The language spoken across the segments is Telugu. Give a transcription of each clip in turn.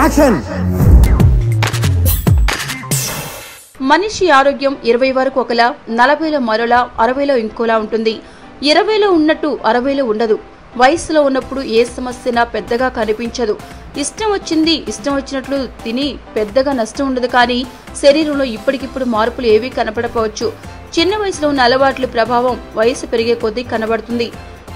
యాక్షన్ మనిషి ఆరోగ్యం ఇరవై వరకు ఒకలా నలభైలో మరోలా అరవైలో ఇంకోలా ఉంటుంది. ఇరవైలో ఉన్నట్టు అరవైలో ఉండదు. వయసులో ఉన్నప్పుడు ఏ సమస్యనా పెద్దగా కనిపించదు. ఇష్టం వచ్చింది ఇష్టం వచ్చినట్లు తిని పెద్దగా నష్టం ఉండదు కానీ శరీరంలో ఇప్పటికిప్పుడు మార్పులు ఏవీ కనపడపోవచ్చు చిన్న వయసులో ఉన్న అలవాట్ల ప్రభావం వయసు పెరిగే కొద్దీ కనబడుతుంది.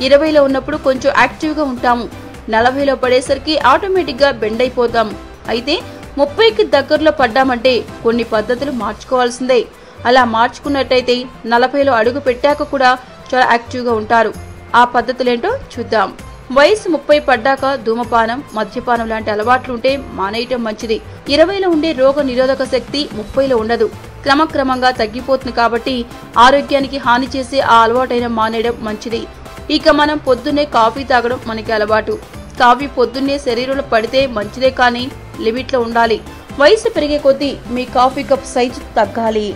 ఇరవైలో ఉన్నప్పుడు కొంచెం యాక్టివ్గా ఉంటాము. నలభైలో పడేసరికి ఆటోమేటిక్గా బెండ్ అయిపోతాం అయితే ముప్పైకి దగ్గరలో పడ్డామంటే కొన్ని పద్ధతులు మార్చుకోవాల్సిందే. అలా మార్చుకున్నట్టయితే నలభైలో అడుగు పెట్టాక కూడా చాలా యాక్టివ్గా ఉంటారు. ఆ పద్ధతులేంటో చూద్దాం. వయసు ముప్పై పడ్డాక ధూమపానం మద్యపానం లాంటి అలవాట్లు ఉంటే మానేయటం మంచిది. ఇరవైలో ఉండే రోగ నిరోధక శక్తి ముప్పైలో ఉండదు. క్రమక్రమంగా తగ్గిపోతుంది కాబట్టి ఆరోగ్యానికి హాని చేసే ఆ అలవాటైన మానేయడం మంచిది. ఇక మనం పొద్దున్నే కాఫీ తాగడం మనకి అలవాటు. కాఫీ పొద్దున్నే శరీరంలో పడితే మంచిదే కానీ లిమిట్లో ఉండాలి. వయసు పెరిగే కొద్దీ మీ కాఫీ కప్ సైజు తగ్గాలి.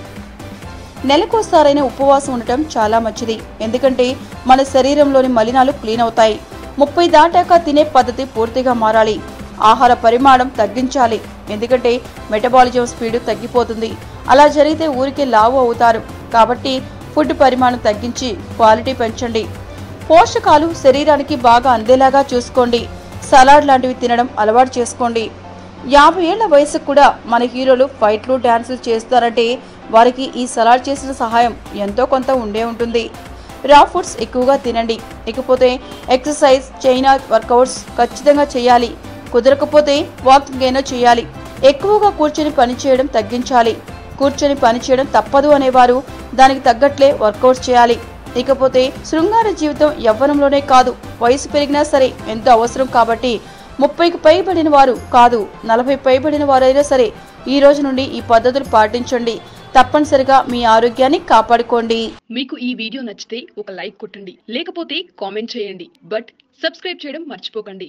నెలకోసారైనా ఉపవాసం ఉండటం చాలా మంచిది. ఎందుకంటే మన శరీరంలోని మలినాలు క్లీన్ అవుతాయి. ముప్పై దాటాక తినే పద్ధతి పూర్తిగా మారాలి. ఆహార పరిమాణం తగ్గించాలి. ఎందుకంటే మెటబాలిజం స్పీడ్ తగ్గిపోతుంది. అలా జరిగితే ఊరికే లావు అవుతారు. కాబట్టి ఫుడ్ పరిమాణం తగ్గించి క్వాలిటీ పెంచండి. పోషకాలు శరీరానికి బాగా అందేలాగా చూసుకోండి. సలాడ్ లాంటివి తినడం అలవాటు చేసుకోండి. యాభై ఏళ్ళ వయసు కూడా మన హీరోలు ఫైట్లు డ్యాన్సులు చేస్తారంటే వారికి ఈ సలాడ్ చేసిన సహాయం ఎంతో కొంత ఉండే ఉంటుంది. రా ఫుడ్స్ ఎక్కువగా తినండి. ఇకపోతే ఎక్సర్సైజ్ చైనా వర్కౌట్స్ ఖచ్చితంగా చేయాలి. కుదరకపోతే వాకింగ్ అయినా చేయాలి. ఎక్కువగా కూర్చొని పని చేయడం తగ్గించాలి. కూర్చొని పని చేయడం తప్పదు అనేవారు దానికి తగ్గట్లే వర్కౌట్స్ చేయాలి. ఇకపోతే శృంగార జీవితం యవ్వనంలోనే కాదు. వయసు పెరిగినా సరే ఎంతో అవసరం కాబట్టి ముప్పైకి పైబడిన వారు కాదు. నలభై పైబడిన వారైనా సరే ఈ రోజు నుండి ఈ పద్ధతులు పాటించండి. తప్పనిసరిగా మీ ఆరోగ్యాన్ని కాపాడుకోండి. మీకు ఈ వీడియో నచ్చితే ఒక లైక్ కొట్టండి. లేకపోతే కామెంట్ చేయండి. బట్ సబ్స్క్రైబ్ చేయడం మర్చిపోకండి.